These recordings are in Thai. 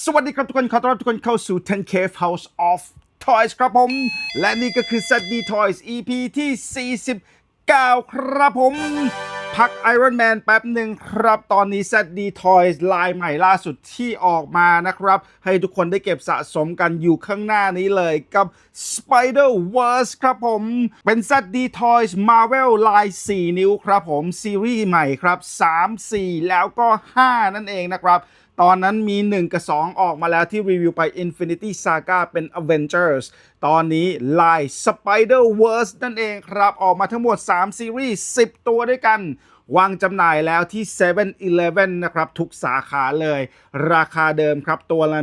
สวัสดีครับทุกคนขอต้อนรับทุกคนเข้าสู่ 10K House of Toys ครับผม และนี่ก็คือ ZD Toys EP ที่ 49 ครับผม พัก Iron Man แป๊บหนึ่งครับ ตอนนี้ ZD Toys ลายใหม่ล่าสุดที่ออกมานะครับ ให้ทุกคนได้เก็บสะสมกันอยู่ข้างหน้านี้เลยกับ Spider-Verse ครับผม เป็น ZD Toys Marvel ลาย 4 นิ้วครับผม ซีรีส์ใหม่ครับ 3 4 แล้วก็ 5 นั่นเองนะครับตอนนั้นมี 1 กับ 2 ออกมาแล้วที่รีวิวไป Infinity Saga เป็น Avengers ตอนนี้ลาย Spider-Verse นั่นเองครับ ออกมาทั้งหมด 3 ซีรีส์ 10 ตัวด้วยกัน วางจำหน่ายแล้วที่ 7-Eleven นะครับ ทุกสาขาเลย ราคาเดิมครับ ตัวละ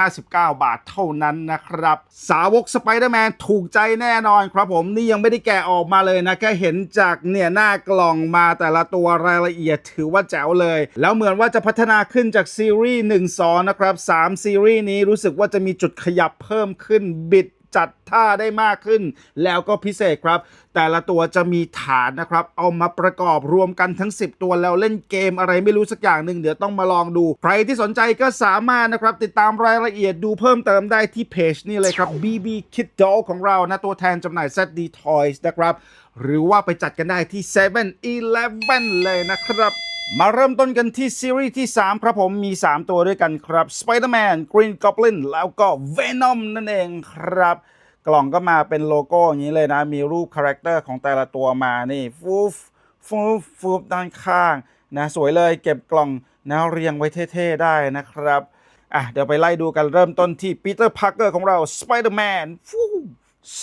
159 บาทเท่านั้นนะครับ สาวกสไปเดอร์แมนถูกใจแน่นอนครับผม นี่ยังไม่ได้แกะออกมาเลยนะ แค่เห็นจากเนี่ยหน้ากล่องมาแต่ละตัวรายละเอียดถือว่าแจ๋วเลย แล้วเหมือนว่าจะพัฒนาขึ้นจากซีรีส์1 2นะครับ 3 ซีรีส์นี้รู้สึกว่าจะมีจุดขยับเพิ่มขึ้นบิด จัดท่าได้มากขึ้น แล้วก็พิเศษครับ แต่ละตัวจะมีฐานนะครับ เอามาประกอบรวมกันทั้ง 10 ตัวแล้วเล่นเกมอะไรไม่รู้สักอย่างหนึ่งเดี๋ยวต้องมาลองดู ใครที่สนใจก็สามารถนะครับติดตามรายละเอียดดูเพิ่มเติมได้ที่เพจนี่เลยครับ BB Kid Doll ของเรานะตัวแทนจำหน่าย ZD Toys นะครับ หรือว่าไปจัดกันได้ที่ 7-Eleven เลยนะครับ มาเริ่มต้นกันที่ซีรีส์ที่ 3 ครับผมมี 3 ตัวด้วยกันครับ Spider-Man Green Goblin แล้วก็ Venom นั่นเองครับ กล่องก็มาเป็นโลโก้อย่างนี้เลยนะ มีรูปคาแรคเตอร์ของแต่ละตัวมานี่ฟูฟฟูฟฟูฟด้านข้างนะสวยเลยเก็บกล่องนะเรียงไว้เท่ๆได้นะครับอะเดี๋ยวไปไล่ดูกันเริ่มต้นที่ปีเตอร์พาร์เกอร์ของเรา Spider-Man ฟู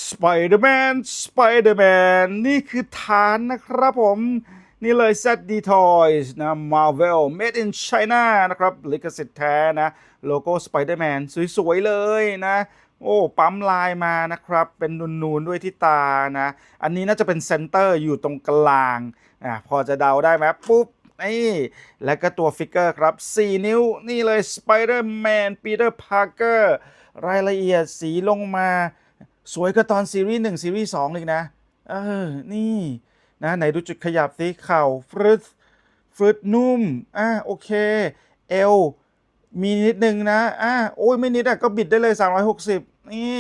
สไปเดอร์แมนสไปเดอร์แมนนี่คือฐานนะครับผม นี่เลย ZD Toys นะ Marvel Made in China นะครับ ลิขสิทธิ์แท้นะ โลโก้ Spider-Man สวย ๆ เลยนะ โอ้ ปั๊มลายมานะครับ เป็นนูน ๆ ด้วยที่ตานะ อันนี้น่าจะเป็นเซนเตอร์อยู่ตรงกลางอะพอจะเดาได้ไหมปุ๊บนี่แล้วก็ตัวฟิกเกอร์ครับ 4 นิ้ว นี่เลย Spider-Man Peter Parker รายละเอียดสีลงมา สวยก็ตอนซีรีส์1ซีรีส์2เลยนะ เออ นี่ นะไหนดูจุดขยับสิเข่าฟรึดฟรึดนุ่มอะโอเค เอวมีนิดนึงนะอะโอ้ยไม่นิดอะก็บิดได้เลย 360 นี่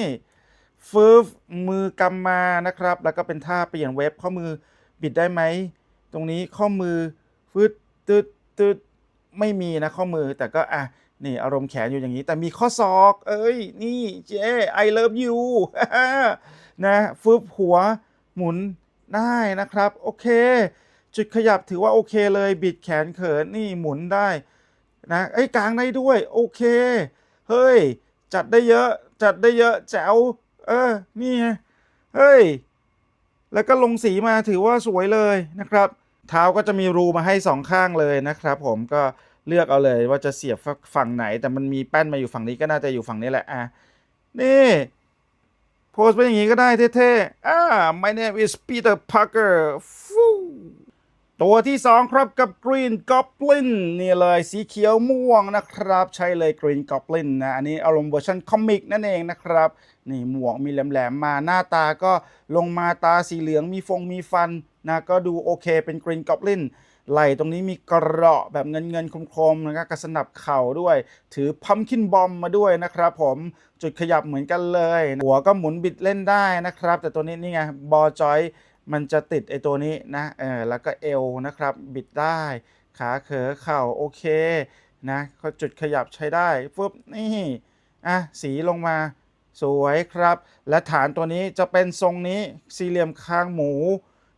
ฟืฟมือกำมานะครับ แล้วก็เป็นท่าเปลี่ยนเว็บข้อมือบิดได้ไหม ตรงนี้ข้อมือฟืดตึดตึดไม่มีนะข้อมือแต่ก็อะนี่อารมณ์แขนอยู่อย่างนี้ แต่มีข้อศอก เอ้ย นี่เจ๊ I love you นะฟืบหัวหมุน ได้นะครับ โอเค จุดขยับถือว่าโอเคเลย บิดแขนเขินนี่หมุนได้นะไอ้กลางได้ด้วย โอเค เฮ้ย จัดได้เยอะ จัดได้เยอะแจ๋วเออ นี่ไงเฮ้ย แล้วก็ลงสีมาถือว่าสวยเลยนะครับ เท้าก็จะมีรูมาให้สองข้างเลยนะครับ ผมก็เลือกเอาเลยว่าจะเสียบฝั่งไหน แต่มันมีแป้นมาอยู่ฝั่งนี้ก็น่าจะอยู่ฝั่งนี้แหละอะนี่ โพสเป็นอย่างนี้ก็ได้เท่ๆอ่า my name is Peter Parker ฟูตัวที่ 2 ครับกับ Green Goblin นี่เลยสีเขียวม่วงนะครับ ใช่เลย Green Goblin นะ อันนี้อารมณ์เวอร์ชันคอมิกนั่นเองนะครับ นี่หมวกมีแหลมๆมาหน้าตาก็ลงมาตาสีเหลืองมีฟงมีฟันนะก็ดูโอเคเป็น Green Goblin ไหล่ตรงนี้มีกระแบบเงินเงินคมๆนะครับกระสนับเข่าด้วย ถือพัมคินบอมมาด้วยนะครับผมจุดขยับเหมือนกันเลย หัวก็หมุนบิดเล่นได้นะครับ แต่ตัวนี้นี่ไงบอจอยมันจะติดไอตัวนี้นะเออแล้วก็เอวนะครับ บิดได้ ขาเขอเข่าโอเคนะเขาจุดขยับใช้ได้ปุ๊บนี่อะสีลงมาสวยครับ และฐานตัวนี้จะเป็นทรงนี้สี่เหลี่ยมคางหมู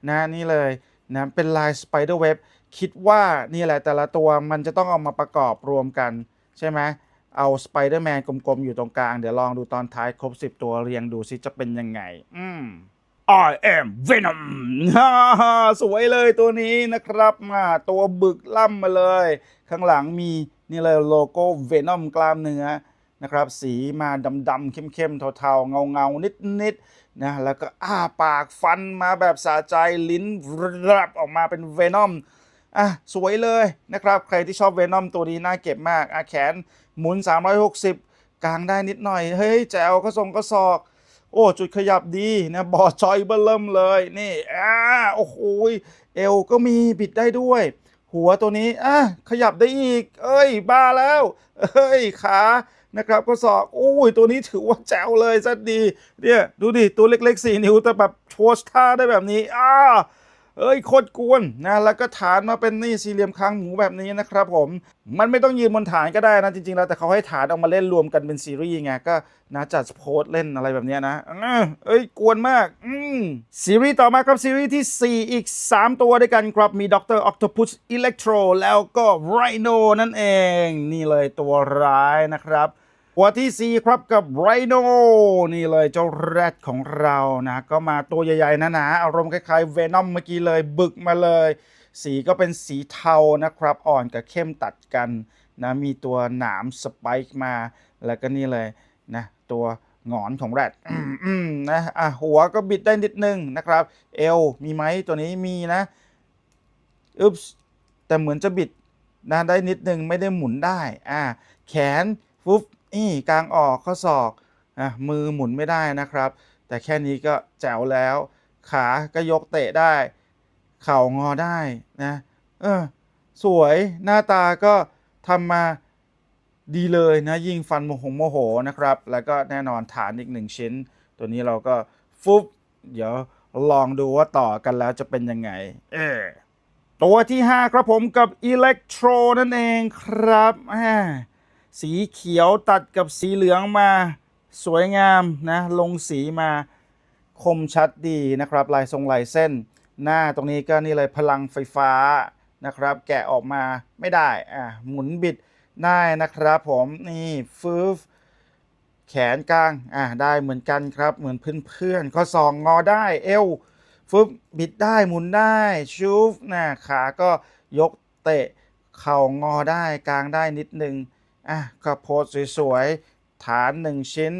นะนี่เลย นะเป็นลายสไปเดอร์เว็บคิดว่านี่แหละแต่ละตัวมันจะต้องเอามาประกอบรวมกัน ใช่ไหมเอาสไปเดอร์แมนกลมๆ อยู่ตรงกลาง เดี๋ยวลองดูตอนท้ายครบ 10 ตัวเรียงดูซิจะเป็นยังไง อืม I am Venom ฮ่าฮ่าสวยเลยตัวนี้นะครับมาตัวบึกล่ำมาเลย ข้างหลังมีนี่เลยโลโก้ Venom กล้ามเนื้อนะครับ สีมาดำๆเข้มๆเทาๆ เงาๆ นิดๆ นะแล้วก็อ้าปากฟันมาแบบสะใจลิ้นรับออกมาเป็น Venom อะสวยเลยนะครับ ใครที่ชอบ Venom ตัวนี้น่าเก็บมากอะแขนหมุน 360 กลางได้นิดหน่อย เฮ้ยแจวก็ทรงก็ศอกโอ้จุดขยับดีนะบอจอยเบิ่มเลยนี่อ่าโอ้โหเอวก็มีบิดได้ด้วย หัวตัวนี้อะขยับได้อีก เอ้ยบ้าแล้ว เอ้ยขา นะครับก็ศอกโอ้ยตัวนี้ถือว่าแจ๋วเลยซะดีเนี่ยดูดิตัวเล็กๆ 4 นิ้วแต่แบบโชว์ท่าได้แบบนี้อ้าเอ้ยโคตรกวนนะแล้วก็ฐานมาเป็นนี่สี่เหลี่ยมคางหมูแบบนี้นะครับผมมันไม่ต้องยืนบนฐานก็ได้นะจริงๆแล้วแต่เขาให้ฐานเอามาเล่นรวมกันเป็นซีรีส์ไงก็นะจัดโพสต์เล่นอะไรแบบนี้นะเอ้ยกวนมากอืมซีรีส์ต่อมาครับซีรีส์ที่ 4 อีก 3 ตัวด้วยกันครับมีด็อกเตอร์ออ t โ p พุสอิเล็กโทรแล้วก็ไรโนนั่นเอง นี่เลยตัวร้ายนะครับ ตัวที่ 4 ครับกับไรโนนี่เลยเจ้าแรดของเรานะ ก็มาตัวใหญ่ๆนะนะอารมณ์คล้ายๆเวนอมเมื่อกี้เลยบึกมาเลย สีก็เป็นสีเทานะครับ อ่อนกับเข้มตัดกันนะมีตัวหนามสไปค์มา แล้วก็นี่เลยนะตัวหงอนของแรดนะอะหัวก็บิดได้นิดนึงนะครับ เอวมีไหมตัวนี้มีนะอึ๊บแต่เหมือนจะบิดนะได้นิดนึงไม่ได้หมุนได้อ่าแขนฟุ๊บ นี่กลางออกข้อศอกอะมือหมุนไม่ได้นะครับ แต่แค่นี้ก็แจ๋วแล้ว ขาก็ยกเตะได้ เข่างอได้นะเออสวยหน้าตาก็ทำมาดีเลยนะ ยิงฟันโมโหโมโหนะครับ แล้วก็แน่นอนฐานอีกหนึ่งชิ้น ตัวนี้เราก็ฟุบเดี๋ยวลองดูว่าต่อกันแล้วจะเป็นยังไง เออตัวที่ 5 ครับผมกับ Electro นั่นเองครับอ่า สีเขียวตัดกับสีเหลืองมาสวยงามนะลงสีมาคมชัดดีนะครับ ลายทรงลายเส้น หน้าตรงนี้ก็นี่เลยพลังไฟฟ้านะครับ แกะออกมาไม่ได้อะหมุนบิดได้นะครับผมนี่ฟืฟแขนกลางอะได้เหมือนกันครับ เหมือนเพื่อนๆข้อศอกงอได้เอวฟึบบิดได้หมุนได้ชูฟนะขาก็ยกเตะเข่างอได้กลางได้นิดนึง อะก็โพสสวยๆ ฐานหนึ่งชิ้น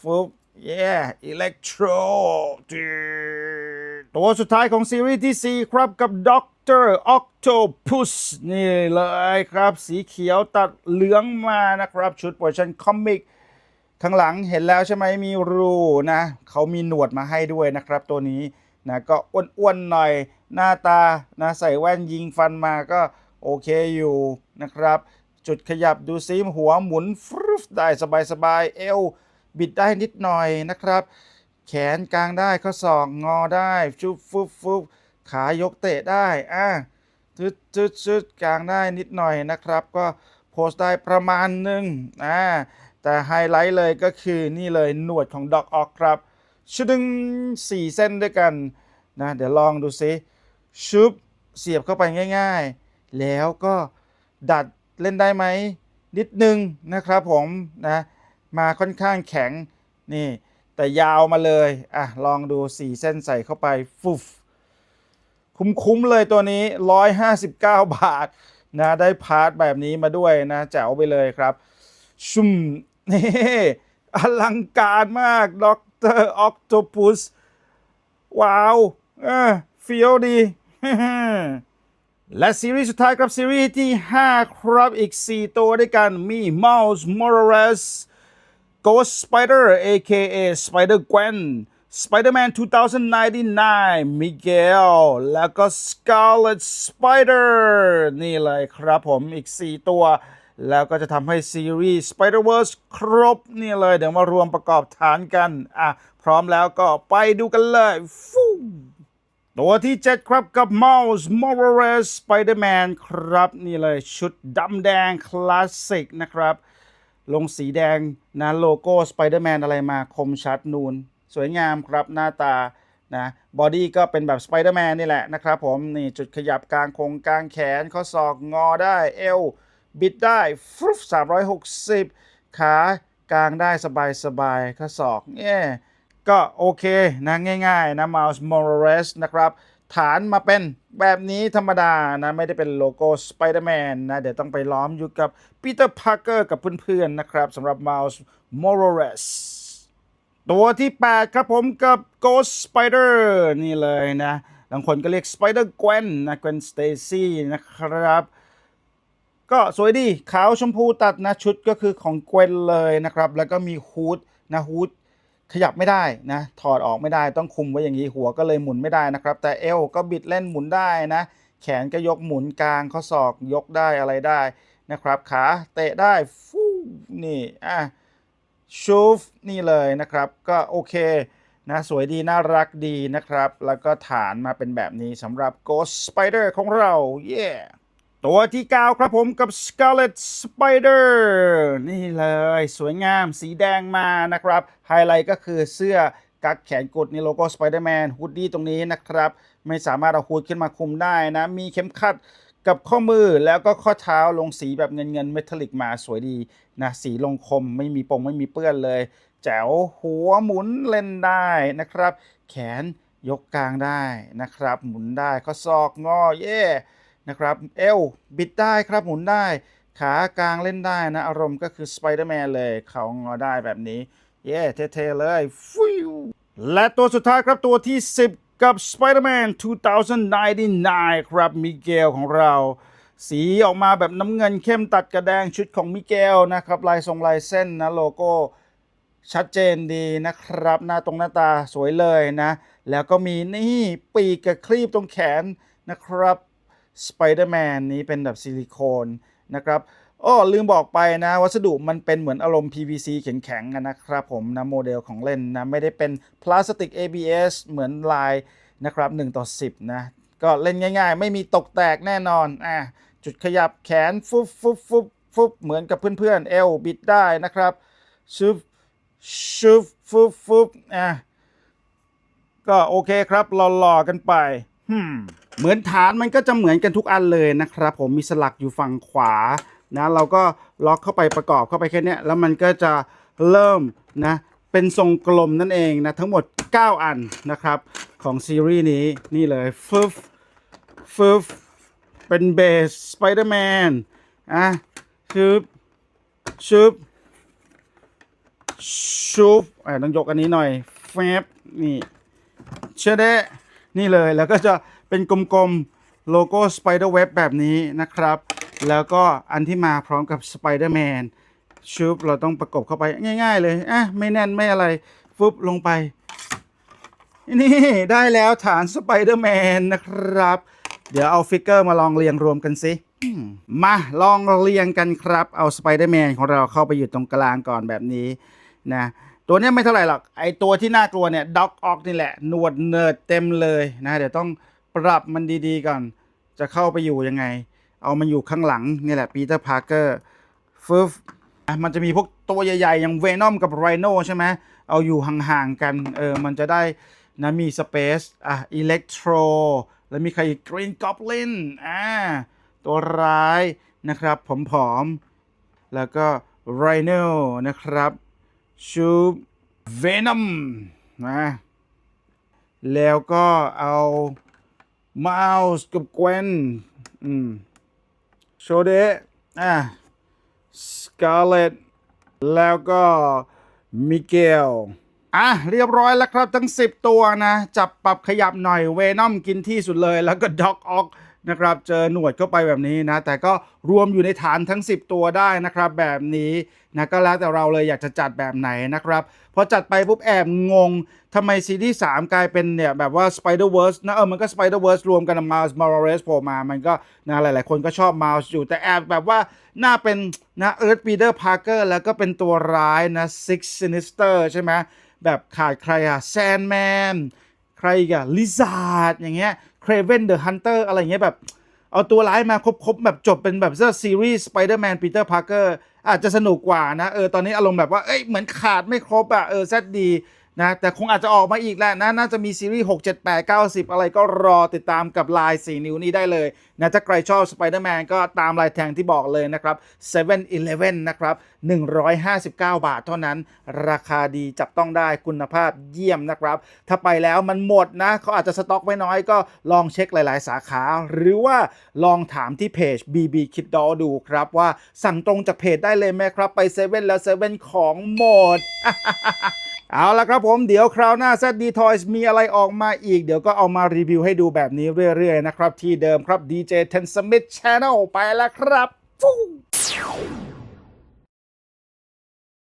ฟึบ yeah electro ตัวสุดท้ายของซีรีส์ที่ 4 ครับกับ Doctor Octopus นี่เลยครับ สีเขียวตัดเหลืองมานะครับ ชุดเวอร์ชันคอมิกข้างหลังเห็นแล้วใช่ไหมมีรูนะ เขามีหนวดมาให้ด้วยนะครับตัวนี้นะก็อ้วนๆหน่อยหน้าตานะใส่แว่นยิงฟันมาก็โอเคอยู่นะครับ จุดขยับดูซิหัวหมุนฟรุฟได้สบายๆเอวบิดได้นิดหน่อยนะครับ แขนกลางได้ข้อศอกงอได้ฟุบฟุบฟุบขายกเตะได้อะจึดจึดจึดกลางได้นิดหน่อยนะครับ ก็โพสต์ได้ประมาณหนึ่งอ่าแต่ไฮไลท์เลยก็คือนี่เลยหนวดของด็อกออกครับชุดึงสี่เส้นด้วยกันนะเดี๋ยวลองดูซิชุบเสียบเข้าไปง่าย ๆ แล้วก็ดัด เล่นได้ไหมนิดนึงนะครับผมนะมาค่อนข้างแข็งนี่แต่ยาวมาเลยอะลองดูสี่เส้นใส่เข้าไปฟุฟคุ้มๆเลยตัวนี้ 159 บาทนะได้พาร์ทแบบนี้มาด้วยนะแจ๋วไปเลยครับ ชุมนี่อลังการมากด็อกเตอร์ออ t o พุสว้าวเออเฟี้ยวดี และซีรีส์สุดท้ายครับซีรีส์ที่ 5 ครับอีก 4 ตัวด้วยกันมี Miles Morales Ghost Spider aka Spider Gwen Spider-Man 2099 Miguel แล้วก็ Scarlet Spider นี่เลยครับผมอีก 4 ตัว แล้วก็จะทำให้ซีรีส์ Spider-Verse ครบนี่เลย เดี๋ยวมารวมประกอบฐานกัน อะ พร้อมแล้วก็ไปดูกันเลยฟู ตัวที่ 7 ครับกับ Miles Morales Spider-Man ครับ นี่เลยชุดดำแดงคลาสสิกนะครับ ลงสีแดงนะโลโก้ Spider-Man อะไรมาคมชัดนูน สวยงามครับหน้าตานะบอดี้ก็เป็นแบบ Spider-Man นี่แหละนะครับผม นี่จุดขยับกลางคงกลางแขน ข้อศอกงอได้ เอว บิดได้ฟรุบ360 ขากลางได้สบายๆข้อศอกเย่ ก็โอเคนะง่าย ๆ นะ Miles Morales นะครับ ฐานมาเป็นแบบนี้ธรรมดานะ ไม่ได้เป็นโลโก้ Spider-Man นะ เดี๋ยวต้องไปล้อมอยู่กับ Peter Parker กับเพื่อนๆนะครับสำหรับ Miles Morales ตัวที่ 8 ครับผมกับ Ghost Spider นี่เลยนะบางคนก็เรียก Spider Gwen นะ Gwen Stacy นะครับ ก็สวยดี ขาวชมพูตัดนะ ชุดก็คือของเกวนเลยนะครับ แล้วก็มีฮูดนะฮูด ขยับไม่ได้นะถอดออกไม่ได้ต้องคุมไว้อย่างนี้หัวก็เลยหมุนไม่ได้นะครับ แต่เอวก็บิดเล่นหมุนได้นะ แขนก็ยกหมุนกลางข้อศอกยกได้อะไรได้นะครับขาเตะได้ฟูนี่อะชูฟนี่เลยนะครับ ก็โอเคนะสวยดีน่ารักดีนะครับ แล้วก็ฐานมาเป็นแบบนี้สำหรับ Ghost Spider ของเรา เย้ ตัวที่ 9 ครับผมกับ Scarlet Spider นี่เลยสวยงามสีแดงมานะครับ ไฮไลท์ก็คือเสื้อกักแขนกุดนี่โลโก้ Spider-Man ฮูดดี้ตรงนี้นะครับ ไม่สามารถเอาฮูดขึ้นมาคุมได้นะ มีเข็มขัดกับข้อมือแล้วก็ข้อเท้าลงสีแบบเงินเงินเมทัลลิกมาสวยดีนะสีลงคมไม่มีปงไม่มีเปื้อนเลย แจ๋วหัวหมุนเล่นได้นะครับ แขนยกกลางได้นะครับ หมุนได้ข้อศอกงอเย่ นะครับเอวบิดได้ครับหมุนได้ ขากลางเล่นได้นะ อารมณ์ก็คือสไปเดอร์แมนเลยเขางอได้แบบนี้ เย่เท่ๆเลยฟิวและตัวสุดท้ายครับตัวที่ 10 กับ Spider-Man 2099 ครับมิเกลของเรา สีออกมาแบบน้ำเงินเข้มตัดกระแดงชุดของมิเกลนะครับ ลายทรงลายเส้นนะโลโก้ชัดเจนดีนะครับ หน้าตรงหน้าตาสวยเลยนะ แล้วก็มีนี่ปีกกับคลีบตรงแขนนะครับ Spider-Man นี้เป็นแบบซิลิโคนนะครับอ้อลืมบอกไปนะ วัสดุมันเป็นเหมือนอารมณ์ PVC แข็งๆอะนะครับผมนะโมเดลของเล่นนะ ไม่ได้เป็นพลาสติก ABS เหมือนลายนะครับ1ต่อ 10 นะ ก็เล่นง่ายๆ ไม่มีตกแตกแน่นอนอะจุดขยับแขน ฟุบฟุบฟุบฟุบเหมือนกับเพื่อนๆ เอวบิดได้นะครับชุบชุบฟุบฟุบอะก็โอเคครับหล่อๆกันไปฮึม เหมือนฐานมันก็จะเหมือนกันทุกอันเลยนะครับ ผมมีสลักอยู่ฝั่งขวานะเราก็ล็อกเข้าไปประกอบเข้าไปแค่เนี้ยแล้วมันก็จะเริ่มนะเป็นทรงกลมนั่นเองนะทั้งหมด 9 อันนะครับของซีรีส์นี้นี่เลยฟึบฟึบเป็นเบสสไปเดอร์แมนอะชึบชึบชูฟอ่าต้องยกอันนี้หน่อยแฟบนี่เชดเดะนี่เลยแล้วก็จะ เป็นกลมๆ โลโก้สไปเดอร์เว็บแบบนี้นะครับ แล้วก็อันที่มาพร้อมกับสไปเดอร์แมนชูฟเราต้องประกบเข้าไปง่ายๆเลยอะไม่แน่นไม่อะไร ฟึบลงไป นี่ได้แล้วฐานสไปเดอร์แมนนะครับ เดี๋ยวเอาฟิกเกอร์มาลองเรียงรวมกันสิมาลองเรียงกันครับ เอาสไปเดอร์แมนของเราเข้าไปอยู่ตรงกลางก่อนแบบนี้นะตัวนี้ไม่เท่าไหร่หรอก ไอตัวที่น่ากลัวเนี่ยด็อกออกนี่แหละ หนวดเนิร์ดเต็มเลยนะ เดี๋ยวต้อง ปรับมันดีๆก่อน จะเข้าไปอยู่ยังไง เอามันอยู่ข้างหลังนี่แหละปีเตอร์พาร์เกอร์ฟึบอะมันจะมีพวกตัวใหญ่ๆ อย่างเวนอมกับไรโนใช่ไหมเอาอยู่ห่างๆกัน เออ มันจะได้นะมีสเปซอะอิเล็กโทรแล้วมีใครอีกกรีนกอบลินอ่าตัวร้ายนะครับผอมๆ แล้วก็ไรโนนะครับชูเวนอมนะแล้วก็เอา มาส์กับเกวนอืมโชเดะอะสกาเลตแล้วก็มิเกล อะเรียบร้อยแล้วครับทั้ง 10 ตัวนะ จับปรับขยับหน่อยเวนอมกินที่สุดเลย แล้วก็ด็อกออกนะครับเจอหนวดเข้าไปแบบนี้นะ แต่ก็รวมอยู่ในฐานทั้ง 10 ตัวได้นะครับ แบบนี้นะก็แล้วแต่เราเลยอยากจะจัดแบบไหนนะครับพอจัดไปปุ๊บแอบงงทำไมซีรีส์3กลายเป็นเนี่ยแบบว่า Spider-Verse นะเออมันก็ Spider-Verse รวมกันมา Miles Morales โผล่มา มันก็นะหลายๆ คนก็ชอบ Miles อยู่ แต่แอบแบบว่าน่าเป็นนะ Earth Peter Parker แล้วก็เป็นตัวร้ายนะ Six Sinister ใช่ไหม แบบขาดใครอะแซนแมนใครอีกอะ Lizard อย่างเงี้ยเครเวนเดอะฮันเตอร์อะไรเงี้ยแบบ เอาตัวร้ายมาครบๆ แบบจบเป็นแบบเซอร์ซีรีส์ Spider-Man Peter Parker อาจจะสนุกกว่านะ เออ ตอนนี้อารมณ์แบบว่า เอ้ย เหมือนขาดไม่ครบอะเออแซดดี นะแต่คงอาจจะออกมาอีกแหละนะน่าจะมีซีรีส์ 6 7 8 9 10 อะไรก็รอติดตามกับลาย 4 นิ้วนี้ได้เลยนะถ้าใครชอบ Spider-Man ก็ตามลายแทงที่บอกเลยนะครับ 7-Eleven นะครับ 159 บาทเท่านั้น ราคาดีจับต้องได้คุณภาพเยี่ยมนะครับ ถ้าไปแล้วมันหมดนะเขาอาจจะสต็อกไว้น้อยก็ลองเช็คหลาย ๆ สาขา หรือว่าลองถามที่เพจ BB Kid Doll ดูครับว่าสั่งตรงจากเพจได้เลยไหมครับ ไปเซเว่นแล้วเซเว่นของหมด เอาละครับผมเดี๋ยวคราวหน้า ZD Toys มีอะไรออกมาอีก เดี๋ยวก็เอามารีวิวให้ดูแบบนี้เรื่อยๆนะครับ ที่เดิมครับ DJ Ten Smith Channel ไปแล้วครับ